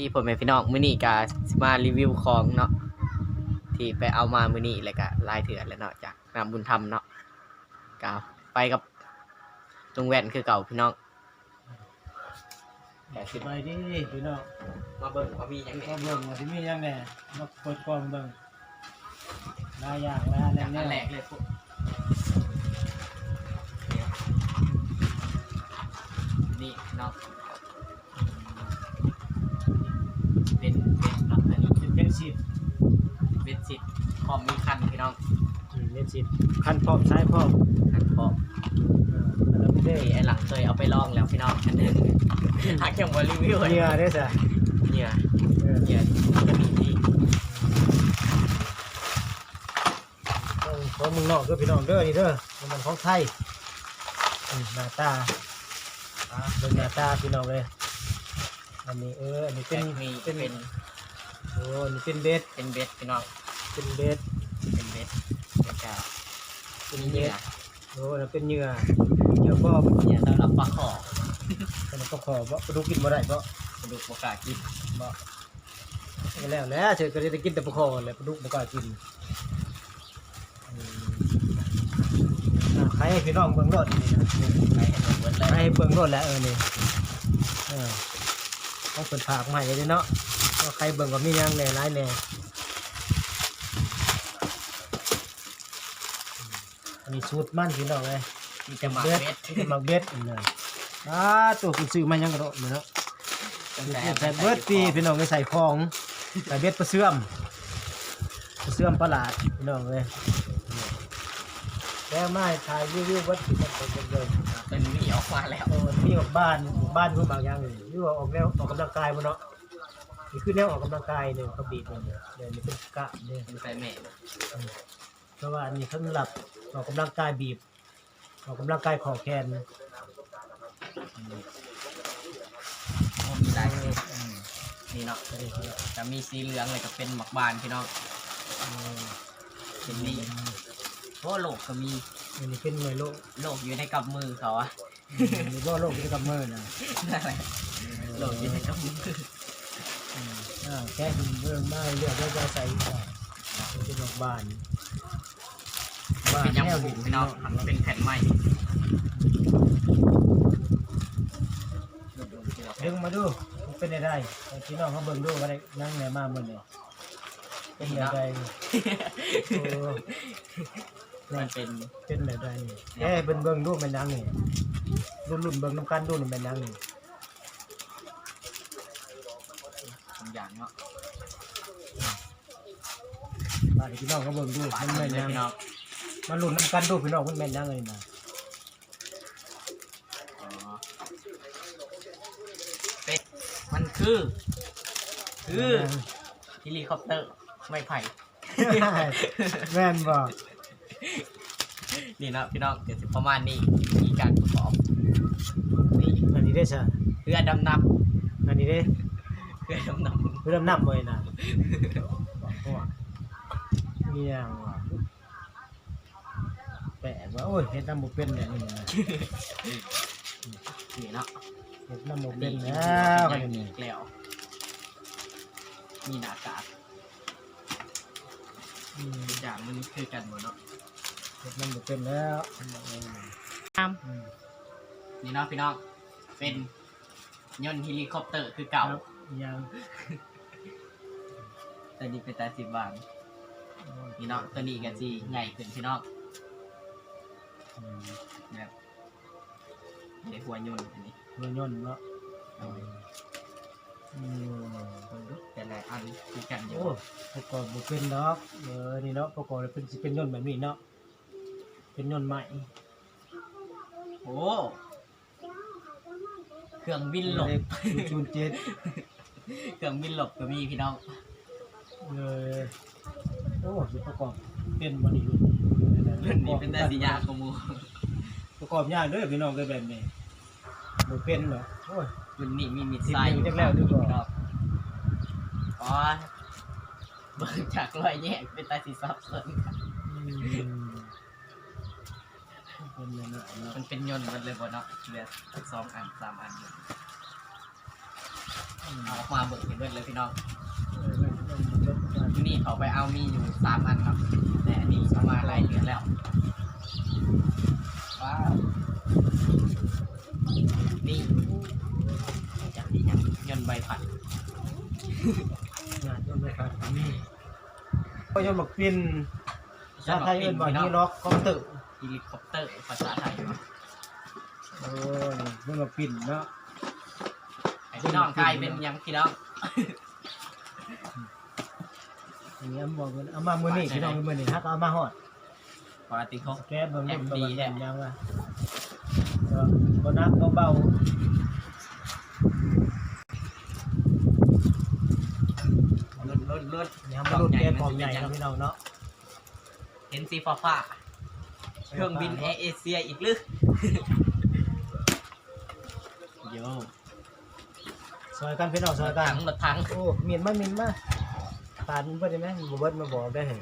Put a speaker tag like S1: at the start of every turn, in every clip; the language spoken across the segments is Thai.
S1: ดีผมเป็นพี่น้องมื้อนี้ก็สิมารีวิวของเนาะที่ไปเอามามื้อนี้แล้วก็ลายเถื่อนแล้วเนาะจากนามบุญธรรมเนาะก็ไปกับตรงแว่นคือเก่าพี่น้องแต่สิ
S2: สบายดีพี่น้อง
S1: มาเบิ่งว่ามีหยัง
S2: ก็
S1: แหน่
S2: เบิ่งว่าสิมีหยังแหน่มาเปิดกล้องเบิ่งหลายอย่างหลายอัน
S1: จาก
S2: แน่
S1: อันแรกเลยพวกนี่เนาะเป็นเป็นเนาะอันนี้
S2: เป็นเป็นสิบ
S1: เป็นสิทธิ์พร้อมมีคันพี่น้อง
S2: อืมเป็น สิบคันพร้อมซ้ายพร้อม
S1: คันพร้อม
S2: เอออันนั้นไม่ได้
S1: นี่ไอ้หลังเคยเอาไปลองแล้วพี่น้องอันหนึงหาเก็บมารีวิว
S2: เหงื่อได้ซะ
S1: เนี่ย
S2: เออ
S1: เนี่ยจะมีที่
S2: ต้องของมึงนอกเด้อพี่น้องเด้อนี่เด้อมันของไทยอืมหน้าตาอ่าเบิ่งหน้าตาพี่น้องเลยอันนี้เอออันนี้
S1: เป็
S2: เป็นน
S1: มี
S2: เป็น
S1: เป็น
S2: โอ้อันนี้เป็นเบส
S1: เป็นเบ็ดพี่น้อง
S2: เป็นเบส
S1: เป็นเบ็ดแล้วก็
S2: เป็น
S1: มี
S2: เบ
S1: เหยื่
S2: ส
S1: อ
S2: โอ้แล้วเป็นเหงื่อเหงื่อก็
S1: เหยื่อสำหรับปลาขอ
S2: มันก็ขอบ่ดูกินบ่ได้บ่
S1: กระดูกปลากากิน
S2: บ่ก็แล้วแหล้วเธอก็ได้กินแต่ปลาคอแหละปลาดุกบ่กล้ากินอืมอ่าใครให้พี่น้องเบิ่งรถนี่นะ
S1: ไปให้หมดเบิดเล
S2: ใคร
S1: ย
S2: ให้เบิ่งรถแล้วเออนี่เออต้องเปิดผากใหม่เลยเนาะว่าใครเบิ่งว่ามีหยังแหน่หลายแหน่ มอันนี้สูตรมันพี่น้องเลย
S1: มีจะหมัก
S2: เบ็ด
S1: เบ็ด
S2: ที่มักเบ็ดนี่นะอ่าตัวคุณซื้อมายังกระโดดเนาะใส่เบิร์ดปีพี่น้องไปใส่ของใส่เบ็ดปลาเสื่อมปลาเสื่อมปลาหลาดพี่น้องเลยแล้วไม่ถ่ายรีวิววัดที่มันเป็นเดิม
S1: เป็นมีออกมาแล้ว
S2: โอ้มีออกบ้านบ้านคุณบางอย่างนี่หรือว่าออกแนวออกกำลังกายมันเนาะนี่คือแนวออกกำลังกายเนี่ยเขาบีบเนี่ยเดี๋ยวนี้เป็นกะเนี่ย
S1: เป็นใส่แม่
S2: เพราะว่าอันนี้สำหรับออกกำลังกายบีบออกกำลังกายขอแขน
S1: โอ้มีหลายสีนี่เนาะจะมีสีเหลืองเลยก็เป็นหมักบานพี่น้อง
S2: อืม
S1: เป็นนี่โอ้โลกก็มี
S2: อันนี้เป็นหน่วยโลก
S1: โลกอยู่ในกับมือเขาอะ
S2: มีบ่โลกกิจกรรมเมอร์นะ
S1: นั่นแหละโลกอยู่ในกับมือ
S2: อืมอ่าแค่คุณเรื่องไม้เลือกแล้วก็ใส่อ่าเป็นดอกบานบาน
S1: เป็นยัง
S2: แนว
S1: บุ
S2: ดิ
S1: พี่น้องมันเป็นแผ่นไม้
S2: ดึงมาดูมันเป็นอะไรให้พี่น้องเขาเบิ่งดูว่าได้นั่งไหนมาเมื่อนี่เป็นอะไรโอ้
S1: มันเป็น
S2: เป็นอะไรแค่เป็นเบิ่งดูเป็นยังนี่รุ่นรุ่นๆเบิ่งน้ำกันดูนี่เป็นยังนี่
S1: บางอย่างเนาะ
S2: บาดพี่น้องเขาเบิ่งดู
S1: หวาน
S2: มัน
S1: เล
S2: เป็น
S1: ย
S2: ยัง
S1: พี่น้อง
S2: มันรุ่นน้ำกันดูพี่น้องมันเป็นยังไงนะ
S1: อ๋อเป็นมันคือ คือเฮลิคอปเตอร์ไม่ไผ่
S2: แม่นบอก
S1: นี่เนาะพี่น้องเดี๋ยวสิประมาณนี้มีการประกอบนี่
S2: อันนี้ได้ใช่
S1: เรือดำน้
S2: อันนี้ได้ำ
S1: เรือดำน้
S2: เริ่มนับเลยนะมีอย่างว่ะแปลก ว่าโอ้ยเห็ดน้ำหมูเป็นแบบนี้นะำ
S1: นี่เนาะ
S2: เห็ดน้ำหมูเป็นแล้ว
S1: ยั
S2: อั
S1: ง
S2: น
S1: มี
S2: นี้
S1: อีกแล้วมีหน้ากาก
S2: อืม
S1: ทุกอย่างมันคือกันหมดเนาะ
S2: เห็ดน้ำหมูเป็นแล้ว
S1: ครับ
S2: อืม
S1: นี่เนาะพี่น้องเป็นยนต์เฮลิคอปเตอร์คือเก่า
S2: ครับยัง
S1: แต่นี่เป็นแต่สิบบาทพี่น้องตัวนี้กันสิใหญ่ขึ้นพี่น้อง
S2: อืม
S1: แบบในหัวยนต์อันนี้
S2: หัวย่นเนาะ
S1: เอาไว้
S2: อืม
S1: คนดูแต่ละอันคือกันอยู่
S2: โอ้ประกอบบุเป็นเนาะเออนี่เนาะประกอบเป็นสิเป็นย่นแบบนี้เนาะเป็นย่นใหม่
S1: โอ้เครื่องบินหลบ
S2: จูนเจ็ด
S1: เครื่องบินหลบก็มีพี่น้อง
S2: เลย โอ้สิประกอบเป็นบริยุทธ์
S1: รุ่นนี้เป็นแต่สียากกว่าหมู
S2: ประกอบยากเด้อพี่น้องก็แบบนี้บ่เป็นเหรอโอ้ย
S1: รุ่นนี้มีมิด
S2: สิบ
S1: ไซด์
S2: หนึ่งจักแล้วดีกว่า
S1: พี่น้องอ๋อเบิ่งจากรอยแยกเป็นตาสีซับซ้อน
S2: อืมเป็นอย่างนั้นเนาะ
S1: มันเป็นยนต์หมันเลยบ่เนาะเหลือสองอันสามอันอยู่
S2: อ
S1: เอาออกมาเบิกเห็นเบิดเลยพี่น้อง นี่เขาไปเอามีอยู่สามอันครับ แต่อันนี้เอามาไล่เดือนแล้วว้าวนี่จากนี้ยังยนต์ใบผัด
S2: งานต้นไม้ครับนี่ก็ยนต์บักปินชาไทยเอิ้นว่าฮีล็อกคอมเตอร์
S1: เฮลิคอปเตอร์ภาษาไทยเนาะ
S2: โอ้ยยนต์บักปินเนาะ
S1: ไอ้พี่น้องกลายเป็นหยังพี่น้อง
S2: อันนี้เอาบอกเพิ่นเอามามื้อนี้พี่น้องมื้อนี้ฮักเอามาฮอด
S1: ปกติเขา
S2: แก๊สเบิ่ง
S1: แอ
S2: รุ่
S1: บ
S2: น
S1: ดี
S2: ดี
S1: แท้
S2: แท้ยังว่าเออบ่นักบ่เบา
S1: ลุ้นลุ้นลุ้น
S2: ยังบ่รุ่นแก๊สของใหญ่เนาะพี่น้องเนาะ
S1: เห็นสีฟ้าฟ้าๆเครื่องบินแอร์เอเชียอีกหรือโย่
S2: ซอยกันพี่น้องซอยกัน
S1: ถังรถถัง
S2: โอ้มีนมามีนมา ปานเบิดได้ไหมบ่เบิดมาบอกได้เห็น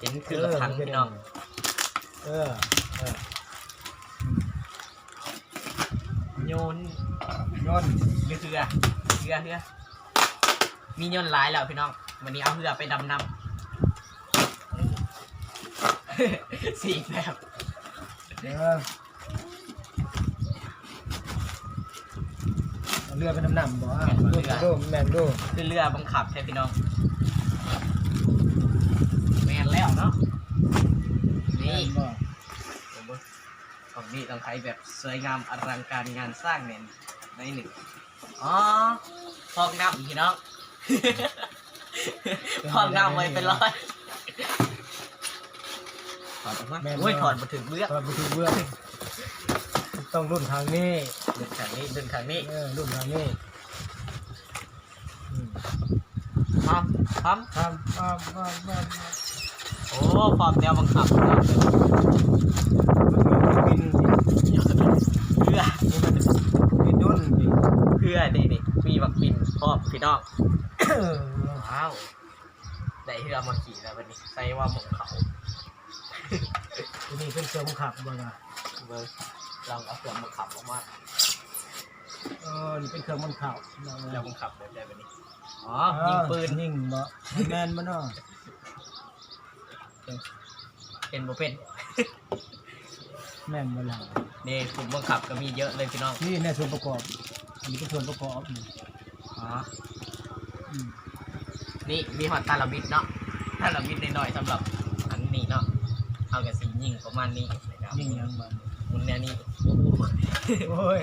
S1: เห็นคือรถถังพี่น้อง
S2: เออเออ
S1: โยน
S2: ยนต์
S1: หรือเรือเรือเรือมีโยนหลายแล้วพี่น้องวันนี้เอาเรือไปดำน้ำ สี่แบบ
S2: เออ เอาเรือไปน้ำหนำบ่อะดูดูแม่นดู
S1: คือเรือบังคับใช่พี่น้องแมนแล้วเนาะ
S2: แม่
S1: นี่
S2: นบ่
S1: ของนี่ต้องใช้แบบสวยงามอลังการงานสร้างเนี่ยในหนึ่งอ๋อพอกน้ำพี่น้องพอกน้ำไว้เป็นร้อยถอดออกมาโอ้ยถอดมาถึงเบื้อง
S2: ตอนไปถึงเบื้อง ต้องรุ่นทางนี้
S1: ดึงทางนี้ดึงทางนี้
S2: เออรุ่นทางนี้อืม
S1: พร้อมพร้อม
S2: ทำอ้ามอ้ามอ้ามอ้าม
S1: โอ้พร้อมแนวบังคับเนาะ
S2: มันเหมือนบินสิ
S1: เพื่อ
S2: บินดุนสิ
S1: เพื่อนี่นี่มีบักปินพร้อมพี่น้อง
S2: เออ
S1: ว้าวได้เรือมาขี่แล้ววันนี้ใส่ว่าหมกเขา
S2: ทีนี้เป็นเครื่องขับบ่ล่ะ
S1: เบิร์ ลองเอาเครื่องมาขับออกมา
S2: เออนี่เป็นเครื่องมันขับน้อง
S1: แล้ว
S2: เอ้ย
S1: บังคับแบบได้แบบนี้ อ๋อ
S2: เออ
S1: ยิงปืน
S2: ยิงบ่แมนบ่เนาะ
S1: เป็นบ่เป็น
S2: แม่นบ่ล่ะ
S1: นี่ผมบังคับก็มีเยอะเลยพี่น้อง
S2: นี่ในส่วนประกอบ อันนี้เป็นส่วนประกอบนี่
S1: อ๋อ
S2: อืม
S1: นี่มีหอดตาลามิดเนาะตาลามิดน้อยๆสำหรับอันนี้เนาะเอากับสียิงประมาณนี้นะครับ
S2: ยิงยังบ่
S1: มุนแนวนี้
S2: โอ้ย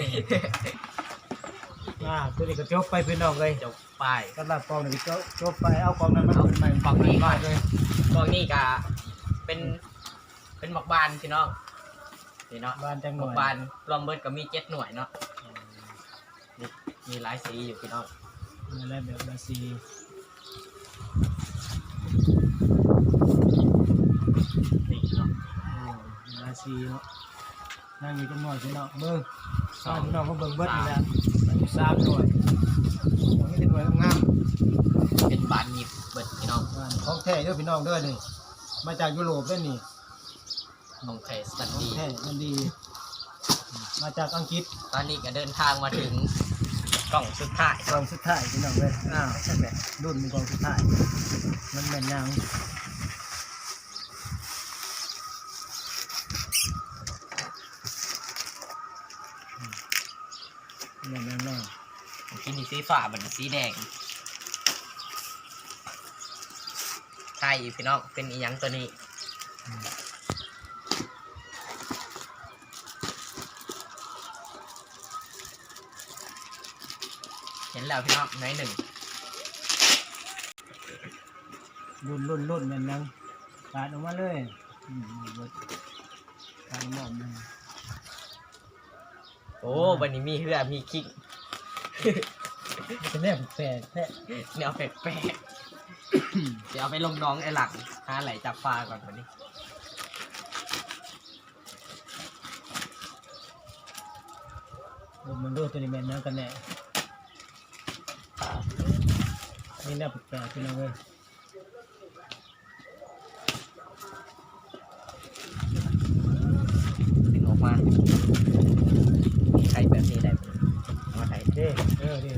S2: อ่าตัวนี้ก็จบไปพี่น้องเลย
S1: จบป้าย
S2: สำหรับกองนี้ก็จบไปเอากองนั้นมาขึ้นใหม่
S1: กองนี้ก่อน
S2: เลย
S1: กองนี้ก็เป็น เป็นหมอกบานพี่น้องนี่เนาะ
S2: บ้านจัง
S1: ห
S2: ห
S1: ม
S2: น่
S1: อ
S2: อกย
S1: บานรวมเบิดก็มีเจ็ดหน่วยเนาะนี่มีหลายสีอยู่พี่น้อง
S2: มีอะไรแบบราซี
S1: นี่เนาะ
S2: โอ้ราซีเนาะ นั่งอยู่จังหน่อยพี่น้องเบิ่งสองพี่น้องก็เบิ่งเบิดนี่แหละนั่งอยู่สามหน่วยอันนี้เป็นหน่วยงาม
S1: เป็นบานหยิบเบิดพี่น้อง
S2: ๆอ่าของแท้เด้อพี่น้องเด้อนี่มาจากยุโรปเด้อนี่
S1: ของไทยสตัน
S2: ของ
S1: ดี
S2: แท้มันดี มาจากอังกฤษ
S1: ตอนนี้ก็เดินทางมาถึงกล่องสุดท้าย
S2: กองสุดท้ายพี่น้องเลยอ้าวรุ่นเป็นกองสุดท้ายมันแม่นยังแม่นยังแน่
S1: ที่นี่สีฟ้าบันสีแดงไทยพี่น้องเป็นอีหยังตัวนี้เห็นแล้วพี่น้องในหนึ่ง
S2: รุ่นรุ่นรุ่นแม่นยังการออกมาเลยอืมเบิดการมอบมัน
S1: โอ้วันนี้มีเรือมีคิก
S2: เป็นแน่แปลกแท้
S1: แนวแปลกๆ เดี๋ยวเอาไปลงน้องไอ้หลังหาไหลจับปลาก่อนวันนี้
S2: รุ่นมันดูตัวนี้แม่นยังกันแน่นี่แน่แปลกๆพี่น้องเลย
S1: ดึงออกมาใช้แบบนี้ได้ไหมเอามาใช้
S2: เด้เออเด้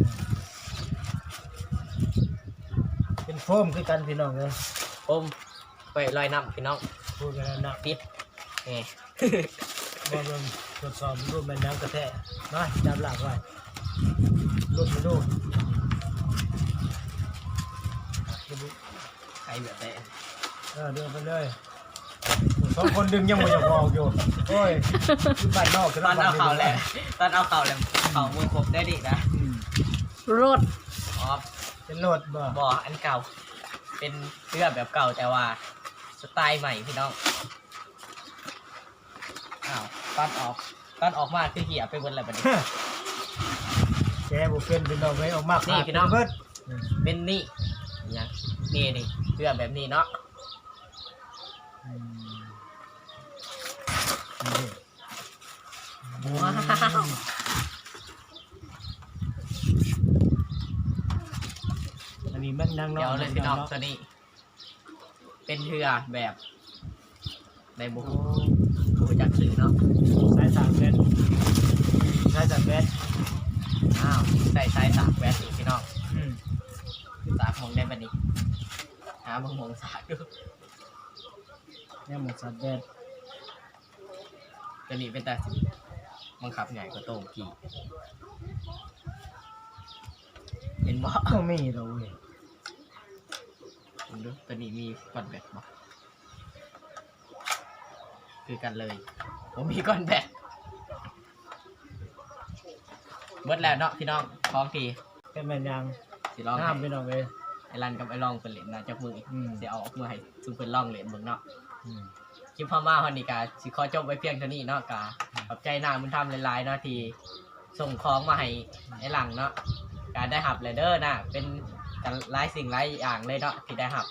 S2: โฟมคือกันพี่น้องเลย
S1: ผมไปลอยน้ำพี่น้อง
S2: พูดกันแล้วนะ
S1: ปิดนี่
S2: บอลนตรวจสอบรูปแม่น้ำกระแทกมาจับหลักไว้รูปมาดู
S1: ใครแบบไหน
S2: เออเดินไปเลยสองคนดึงยังไม่อยากออกอยู่โอ้ยคือบ้านนอก
S1: ตอนเอาเข่าแหละตอนเอาเข่าแหละเข่ามือผมได้ดินะ
S2: อืม
S3: รถ
S1: อ๋อ
S2: เป็นโหลดบ่
S1: บ่ออันเก่า เป็นเสื้อแบบเก่าแต่ว่าสไตล์ใหม่พี่น้องอ้าวตอนออกตอนออกมาคือเหี่ยไปบนอะไรแบบนี้
S2: แกบุเป็นพี่น้องไว้ออกมา
S1: นี่พี่น้อง
S2: เบิดอืม
S1: เป็นนี่อย่างนี่นี่เสื้อแบบนี้เนาะ
S2: อืมนี่
S1: ว้าว
S2: อันนี้มันนั่ง
S1: เดี๋ยวเลยพี่น้อง
S2: เนาะ
S1: ตัวนี้ เป็นเสื้อแบบในบุกบูจักสื่อเนาะ
S2: สายสามเมตรสายสามเมตร
S1: อ้าวใส่สายสากแวดอีกพี่น้อง
S2: อืม
S1: สากมองได้ปะนี่หามึงมองสากดู
S2: เนี่ยหมดสามเมตร
S1: ตัวนี้เป็นตาสิบังคับใหญ่กว่าโต้งกี่เห็นบ่
S2: ก็มีเราเว้ย
S1: ผมดูตัวนี้มีก้อนแบตบ่คือกันเลย ผมมีก้อนแบตเบิดแล้วเนาะพี่น้องพร้อมที
S2: เป็นแม่นยัง
S1: สิลอง
S2: ห้าม
S1: ให้
S2: พี่น้องเลย
S1: ไอ้รันกับไอ้ลองเป็นเหรียญนะจับมืออีก
S2: อืม
S1: สิเอาออกมือให้ซุมเพิ่นลองเหรียญเบิ่งเนาะ
S2: อืม
S1: คลิปพม่าฮอนนี่กาสิขอจบไว้เพียงเท่านี้เนาะกาขอบใจหน้ามึงทำหลายๆเนาะที่ส่งของมาให้ไอ้หลังเนาะการได้หับเลยเด้อนะเป็น กันหลายสิ่งหลายอย่างเลยเนาะที่ได้รับ